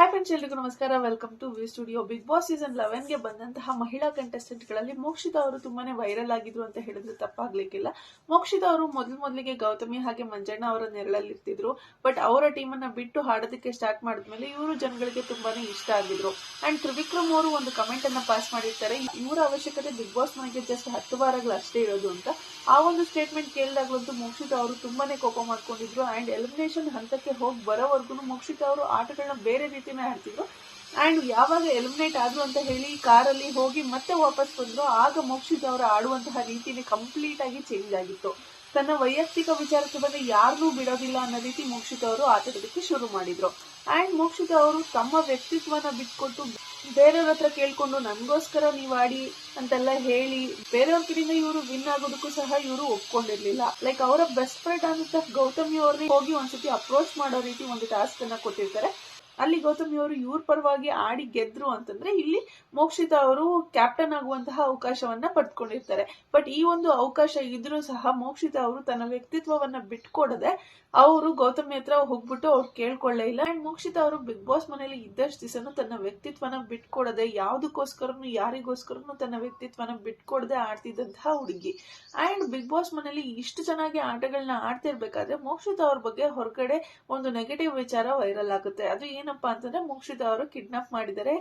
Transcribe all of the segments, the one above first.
Hi friends ಎಲ್ರಿಗೂ ನಮಸ್ಕಾರ. Welcome to V studio Big Boss season ಲೆವೆನ್ಗೆ ಬಂದಂತಹ ಮಹಿಳಾ ಕಂಟೆಸ್ಟೆಂಟ್ಗಳಲ್ಲಿ ಮೋಕ್ಷಿತಾ ಅವರು ತುಂಬಾನೇ ವೈರಲ್ ಆಗಿದ್ರು ಅಂತ ಹೇಳಿದ್ರೆ ತಪ್ಪಾಗ್ಲಿಕ್ಕಿಲ್ಲ. ಮೋಕ್ಷಿತಾ ಅವರು ಮೊದಲು ಮೊದಲಿಗೆ ಗೌತಮಿ ಹಾಗೆ ಮಂಜಣ್ಣ ಅವರ ನೆರಳಲ್ಲಿ ಇರ್ತಿದ್ರು. ಬಟ್ ಅವರ ಟೀಮ್ ಅನ್ನ ಬಿಟ್ಟು ಹಾಡೋದಕ್ಕೆ ಸ್ಟಾರ್ಟ್ ಮಾಡಿದ್ಮೇಲೆ ಇವರು ಜನಗಳಿಗೆ ತುಂಬಾನೇ ಇಷ್ಟ ಆಗಿದ್ರು. ಅಂಡ್ ತ್ರಿವಿಕ್ರಮ್ ಅವರು ಒಂದು ಕಮೆಂಟ್ ಅನ್ನ ಪಾಸ್ ಮಾಡಿರ್ತಾರೆ. ಇವರ ಅವಶ್ಯಕತೆ ಬಿಗ್ ಬಾಸ್ ಮನೆಗೆ ಜಸ್ಟ್ ಹತ್ತು ವಾರಗಳು ಅಷ್ಟೇ ಇರೋದು ಅಂತ. ಆ ಒಂದು ಸ್ಟೇಟ್ಮೆಂಟ್ ಕೇಳಿದಾಗಲಂತೂ ಮೋಕ್ಷಿತಾ ಅವರು ತುಂಬಾನೇ ಕೋಪ ಮಾಡ್ಕೊಂಡಿದ್ರು. ಅಂಡ್ ಎಲಿಮಿನೇಷನ್ ಹಂತಕ್ಕೆ ಹೋಗಿ ಬರೋವರೆಗೂ ಮೋಕ್ಷಿತಾ ಅವರು ಆಟಗಳನ್ನ ಬೇರೆ ರೀತಿನೇ ಹಾಡ್ತಿದ್ರು ಅಂಡ್ ಯಾವಾಗ ಎಲಿಮಿನೇಟ್ ಆದ್ರು ಅಂತ ಹೇಳಿ ಕಾರಲ್ಲಿ ಹೋಗಿ ಮತ್ತೆ ವಾಪಸ್ ಬಂದ್ರು. ಆಗ ಮೋಕ್ಷಿತ್ ಅವರು ಆಡುವಂತಹ ರೀತಿನೇ ಕಂಪ್ಲೀಟ್ ಆಗಿ ಚೇಂಜ್ ಆಗಿತ್ತು. ತನ್ನ ವೈಯಕ್ತಿಕ ವಿಚಾರಕ್ಕೆ ಬಂದ್ರೆ ಯಾರನ್ನೂ ಬಿಡೋದಿಲ್ಲ ಅನ್ನೋ ರೀತಿ ಮೋಕ್ಷಿತ್ ಅವರು ಆಟಾಡೋದಕ್ಕೆ ಶುರು ಮಾಡಿದ್ರು. ಅಂಡ್ ಮೋಕ್ಷಿತ್ ಅವರು ತಮ್ಮ ವ್ಯಕ್ತಿತ್ವನ ಬಿಟ್ಕೊಟ್ಟು ಬೇರೆಯವ್ರ ಹತ್ರ ಕೇಳ್ಕೊಂಡು, ನನ್ಗೋಸ್ಕರ ನೀವ್ ಆಡಿ ಅಂತೆಲ್ಲ ಹೇಳಿ, ಬೇರೆಯವ್ರ ಕಡೆಯಿಂದ ಇವರು ವಿನ್ ಆಗೋದಕ್ಕೂ ಸಹ ಇವರು ಒಪ್ಕೊಂಡಿರ್ಲಿಲ್ಲ. ಲೈಕ್ ಅವರ ಬೆಸ್ಟ್ ಫ್ರೆಂಡ್ ಅಂತ ಗೌತಮಿ ಅವ್ರನ್ನ ಹೋಗಿ ಒಂದ್ಸತಿ ಅಪ್ರೋಚ್ ಮಾಡೋ ರೀತಿ ಒಂದು ಟಾಸ್ಕ್ ಅನ್ನ ಕೊಟ್ಟಿರ್ತಾರೆ. ಅಲ್ಲಿ ಗೌತಮಿ ಅವರು ಇವ್ರ ಪರವಾಗಿ ಆಡಿ ಗೆದ್ರು ಅಂತಂದ್ರೆ ಇಲ್ಲಿ ಮೋಕ್ಷಿತಾ ಅವರು ಕ್ಯಾಪ್ಟನ್ ಆಗುವಂತಹ ಅವಕಾಶವನ್ನ ಪಡ್ಕೊಂಡಿರ್ತಾರೆ. ಬಟ್ ಈ ಒಂದು ಅವಕಾಶ ಇದ್ರೂ ಸಹ ಮೋಕ್ಷಿತಾ ಅವರು ತನ್ನ ವ್ಯಕ್ತಿತ್ವವನ್ನ ಬಿಟ್ಕೊಡದೆ ಅವರು ಗೌತಮಿ ಹತ್ರ ಹೋಗ್ಬಿಟ್ಟು ಅವ್ರು ಕೇಳ್ಕೊಳ್ಳೇ ಇಲ್ಲ. ಅಂಡ್ ಮೋಕ್ಷಿತಾ ಅವರು ಬಿಗ್ ಬಾಸ್ ಮನೇಲಿ ಇದ್ದಷ್ಟು ದಿವಸನು ತನ್ನ ವ್ಯಕ್ತಿತ್ವನ ಬಿಟ್ಕೊಡದೆ ಯಾವ್ದಕ್ಕೋಸ್ಕರನು ಯಾರಿಗೋಸ್ಕರನು ತನ್ನ ವ್ಯಕ್ತಿತ್ವನ ಬಿಟ್ಕೊಡದೆ ಆಡ್ತಿದ್ದಂತಹ ಹುಡುಗಿ. ಅಂಡ್ ಬಿಗ್ ಬಾಸ್ ಮನೆಯಲ್ಲಿ ಇಷ್ಟು ಚೆನ್ನಾಗಿ ಆಟಗಳನ್ನ ಆಡ್ತಿರ್ಬೇಕಾದ್ರೆ ಮೋಕ್ಷಿತಾ ಅವ್ರ ಬಗ್ಗೆ ಹೊರಗಡೆ ಒಂದು ನೆಗೆಟಿವ್ ವಿಚಾರ ವೈರಲ್ ಆಗುತ್ತೆ. ಅದು ಏನಪ್ಪಾ ಅಂತಂದ್ರೆ ಮೋಕ್ಷಿತ ಅವರು ಕಿಡ್ನಾಪ್ ಮಾಡಿದರೆ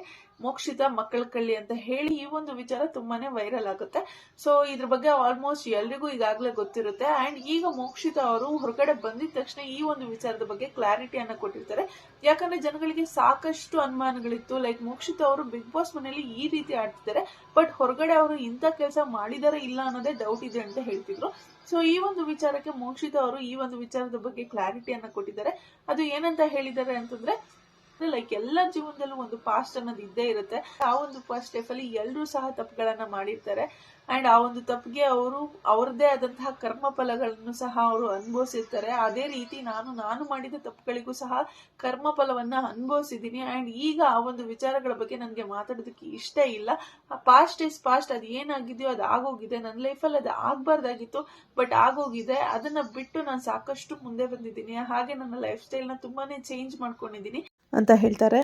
ಮೋಕ್ಷಿತ ಮಕ್ಕಳ ಕಳ್ಳಿ ಅಂತ ಹೇಳಿ ಈ ಒಂದು ವಿಚಾರ ತುಂಬಾನೇ ವೈರಲ್ ಆಗುತ್ತೆ. ಸೊ ಇದ್ರ ಬಗ್ಗೆ ಆಲ್ಮೋಸ್ಟ್ ಎಲ್ರಿಗೂ ಈಗಾಗಲೇ ಗೊತ್ತಿರುತ್ತೆ. ಅಂಡ್ ಈಗ ಮೋಕ್ಷಿತ ಅವರು ಹೊರಗಡೆ ಬಂದಿದ ತಕ್ಷಣ ಈ ಒಂದು ವಿಚಾರದ ಬಗ್ಗೆ ಕ್ಲಾರಿಟಿಯನ್ನು ಕೊಟ್ಟಿರ್ತಾರೆ. ಯಾಕಂದ್ರೆ ಜನಗಳಿಗೆ ಸಾಕಷ್ಟು ಅನುಮಾನಗಳಿತ್ತು. ಲೈಕ್ ಮೋಕ್ಷಿತ ಅವರು ಬಿಗ್ ಬಾಸ್ ಮನೆಯಲ್ಲಿ ಈ ರೀತಿ ಆಡ್ತಿದ್ದಾರೆ. ಬಟ್ ಹೊರಗಡೆ ಅವರು ಇಂಥ ಕೆಲಸ ಮಾಡಿದಾರೆ ಇಲ್ಲ ಅನ್ನೋದೇ ಡೌಟ್ ಇದೆ ಅಂತ ಹೇಳ್ತಿದ್ರು. ಸೊ ಈ ಒಂದು ವಿಚಾರಕ್ಕೆ ಮೋಕ್ಷಿತ ಅವರು ಈ ಒಂದು ವಿಚಾರದ ಬಗ್ಗೆ ಕ್ಲಾರಿಟಿಯನ್ನು ಕೊಟ್ಟಿದ್ದಾರೆ. ಅದು ಏನಂತ ಹೇಳಿದ್ದಾರೆ ಅಂತಂದ್ರೆ ಲೈಕ್ ಎಲ್ಲ ಜೀವನದಲ್ಲೂ ಒಂದು ಪಾಸ್ಟ್ ಅನ್ನೋದು ಇದ್ದೇ ಇರುತ್ತೆ. ಆ ಒಂದು ಪಾಸ್ಟ್ ಲೈಫ್ ಅಲ್ಲಿ ಎಲ್ಲರೂ ಸಹ ತಪ್ಪುಗಳನ್ನ ಮಾಡಿರ್ತಾರೆ. ಅಂಡ್ ಆ ಒಂದು ತಪ್ಪಿಗೆ ಅವರು, ಅವ್ರದ್ದೇ ಆದಂತಹ ಕರ್ಮ ಫಲಗಳನ್ನು ಸಹ ಅವರು ಅನುಭವಿಸಿರ್ತಾರೆ. ಅದೇ ರೀತಿ ನಾನು ನಾನು ಮಾಡಿದ ತಪ್ಪುಗಳಿಗೂ ಸಹ ಕರ್ಮ ಫಲವನ್ನ ಅನುಭವಿಸಿದೀನಿ ಅಂಡ್ ಈಗ ಆ ಒಂದು ವಿಚಾರಗಳ ಬಗ್ಗೆ ನನಗೆ ಮಾತಾಡೋದಕ್ಕೆ ಇಷ್ಟ ಇಲ್ಲ. ಆ ಪಾಸ್ಟ್ ಇಸ್ ಪಾಸ್ಟ್ ಅದು ಏನಾಗಿದೆಯೋ ಅದು ಆಗೋಗಿದೆ. ನನ್ನ ಲೈಫಲ್ಲಿ ಅದು ಆಗ್ಬಾರ್ದಾಗಿತ್ತು ಬಟ್ ಆಗೋಗಿದೆ. ಅದನ್ನ ಬಿಟ್ಟು ನಾನು ಸಾಕಷ್ಟು ಮುಂದೆ ಬಂದಿದ್ದೀನಿ. ಹಾಗೆ ನನ್ನ ಲೈಫ್ ಸ್ಟೈಲ್ನ ತುಂಬಾನೇ ಚೇಂಜ್ ಮಾಡ್ಕೊಂಡಿದ್ದೀನಿ. ಅಂತ ಹೇಳ್ತಾರೆ.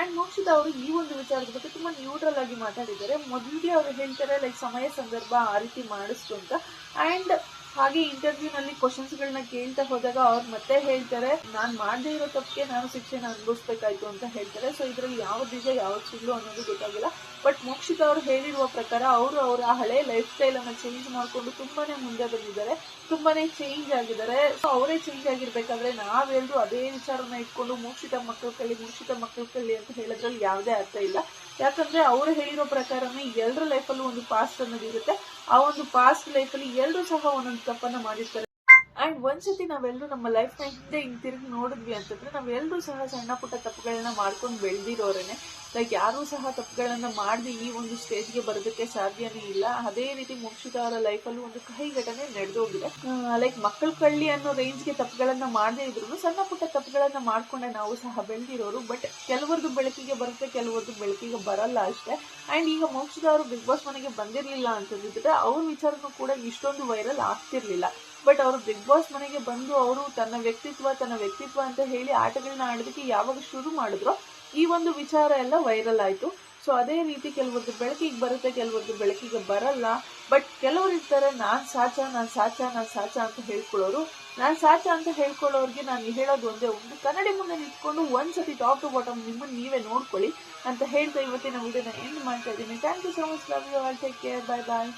ಅಂಡ್ ಮೋಕ್ಷಿತ ಅವರು ಈ ಒಂದು ವಿಚಾರದ ಬಗ್ಗೆ ತುಂಬಾ ನ್ಯೂಟ್ರಲ್ ಆಗಿ ಮಾತಾಡಿದ್ದಾರೆ. ಮೊದಲಿಗೆ ಅವರು ಹೇಳ್ತಾರೆ ಲೈಕ್ ಸಮಯ ಸಂದರ್ಭ ಆ ರೀತಿ ಮಾಡಿಸ್ತು ಅಂತ. ಅಂಡ್ ಹಾಗೆ ಇಂಟರ್ವ್ಯೂನಲ್ಲಿ ಕ್ವಶನ್ಸ್ ಗಳನ್ನ ಕೇಳ್ತಾ ಹೋದಾಗ ಅವ್ರು ಮತ್ತೆ ಹೇಳ್ತಾರೆ, ನಾನು ಮಾಡದೇ ಇರೋ ತಪ್ಪಿಗೆ ನಾನು ಶಿಕ್ಷೆನ ಅನುಭವಿಸ್ಬೇಕಾಯ್ತು ಅಂತ ಹೇಳ್ತಾರೆ. ಸೊ ಇದ್ರಲ್ಲಿ ಯಾವ ಬೀಜ, ಯಾವ ಚಿಲ್ಲು ಅನ್ನೋದು ಗೊತ್ತಾಗಿಲ್ಲ. ಬಟ್ ಮೋಕ್ಷಿತ ಅವರು ಹೇಳಿರುವ ಪ್ರಕಾರ ಅವರು ಅವರ ಹಳೆ ಲೈಫ್ ಸ್ಟೈಲ್ ಅನ್ನ ಚೇಂಜ್ ಮಾಡ್ಕೊಂಡು ತುಂಬಾನೇ ಮುಂದೆ ಬಂದಿದ್ದಾರೆ. ತುಂಬಾನೇ ಚೇಂಜ್ ಆಗಿದ್ದಾರೆ. ಸೊ ಅವರೇ ಚೇಂಜ್ ಆಗಿರ್ಬೇಕಾದ್ರೆ ನಾವೆಲ್ಲರೂ ಅದೇ ವಿಚಾರನ ಇಟ್ಕೊಂಡು ಮೋಕ್ಷಿತ ಮಕ್ಕಳು ಕಲಿ ಮೋಕ್ಷಿತ ಮಕ್ಕಳು ಕಲಿ ಅಂತ ಹೇಳೋದ್ರಲ್ಲಿ ಯಾವುದೇ ಅರ್ಥ ಇಲ್ಲ. ಯಾಕಂದ್ರೆ ಅವರು ಹೇಳಿರೋ ಪ್ರಕಾರನೇ ಎಲ್ಲರ ಲೈಫಲ್ಲೂ ಒಂದು ಪಾಸ್ಟ್ ಅನ್ನೋದು ಇರುತ್ತೆ ಆ ಒಂದು ಪಾಸ್ಟ್ ಲೈಫಲ್ಲಿ ಎಲ್ಲರೂ ಸಹ ಒಂದೊಂದು ತಪ್ಪನ್ನು ಮಾಡಿರ್ತಾರೆ. ಅಂಡ್ ಒಂದ್ಸತಿ ನಾವೆಲ್ಲರೂ ನಮ್ಮ ಲೈಫ್ನ ಹಿಂದೆ ಹಿಂಗ್ ತಿರುಗಿ ನೋಡಿದ್ವಿ ಅಂತಂದ್ರೆ ನಾವೆಲ್ಲರೂ ಸಹ ಸಣ್ಣ ಪುಟ್ಟ ತಪ್ಪುಗಳನ್ನ ಮಾಡ್ಕೊಂಡು ಬೆಳೆದಿರೋರೇನೆ. ಲೈಕ್ ಯಾರೂ ಸಹ ತಪ್ಪುಗಳನ್ನ ಮಾಡದೆ ಈ ಒಂದು ಸ್ಟೇಜ್ಗೆ ಬರೋದಕ್ಕೆ ಸಾಧ್ಯನೇ ಇಲ್ಲ. ಅದೇ ರೀತಿ ಮೋಕ್ಷಿತ ಅವರ ಲೈಫಲ್ಲೂ ಒಂದು ಕಹಿ ಘಟನೆ ನಡೆದೋಗಿದೆ ಲೈಕ್ ಮಕ್ಕಳ ಕಳ್ಳಿ ಅನ್ನೋ ರೇಂಜ್ಗೆ ತಪ್ಪುಗಳನ್ನ ಮಾಡದೇ ಇದ್ರು ಸಣ್ಣ ಪುಟ್ಟ ತಪ್ಪುಗಳನ್ನ ಮಾಡ್ಕೊಂಡೆ ನಾವು ಸಹ ಬೆಳೆದಿರೋರು. ಬಟ್ ಕೆಲವರದು ಬೆಳಕಿಗೆ ಬರುತ್ತೆ, ಕೆಲವರದು ಬೆಳಕಿಗೆ ಬರಲ್ಲ ಅಷ್ಟೇ. ಆ್ಯಂಡ್ ಈಗ ಮೋಕ್ಷಿತ ಬಿಗ್ ಬಾಸ್ ಮನೆಗೆ ಬಂದಿರಲಿಲ್ಲ ಅಂತಂದಿದ್ರೆ ಅವ್ರ ವಿಚಾರನೂ ಕೂಡ ಇಷ್ಟೊಂದು ವೈರಲ್ ಆಗ್ತಿರ್ಲಿಲ್ಲ. ಬಟ್ ಅವರು ಬಿಗ್ ಬಾಸ್ ಮನೆಗೆ ಬಂದು ಅವರು ತನ್ನ ವ್ಯಕ್ತಿತ್ವ ತನ್ನ ವ್ಯಕ್ತಿತ್ವ ಅಂತ ಹೇಳಿ ಆಟಗಳನ್ನ ಆಡೋದಕ್ಕೆ ಯಾವಾಗ ಶುರು ಮಾಡಿದ್ರು ಈ ಒಂದು ವಿಚಾರ ಎಲ್ಲ ವೈರಲ್ ಆಯಿತು. ಸೊ ಅದೇ ರೀತಿ ಕೆಲವೊಂದು ಬೆಳಕಿಗೆ ಬರುತ್ತೆ, ಕೆಲವೊಂದು ಬೆಳಕಿಗೆ ಬರಲ್ಲ. ಬಟ್ ಕೆಲವರು ಇರ್ತಾರೆ, ನಾನು ಸಾಚ ನಾನು ಸಾಚ ನಾನು ಸಾಚ ಅಂತ ಹೇಳ್ಕೊಳ್ಳೋರು. ನಾನು ಸಾಚ ಅಂತ ಹೇಳ್ಕೊಳ್ಳೋರಿಗೆ ನಾನು ಹೇಳೋದು ಒಂದೇ ಒಂದು ಕನ್ನಡಿ ಮುಂದೆ ನಿಂತ್ಕೊಂಡು ಒಂದ್ಸತಿ ಟಾಪ್ ಟು ಬಾಟಮ್ ನಿಮ್ಮನ್ನು ನೀವೇ ನೋಡ್ಕೊಳ್ಳಿ ಅಂತ ಹೇಳ್ತಾ ಇವತ್ತಿನ ವಿಡಿಯೋನ ಎಂಡ್ ಮಾಡ್ತಾ ಇದ್ದೀನಿ. Thank you so much love you all take care bye bye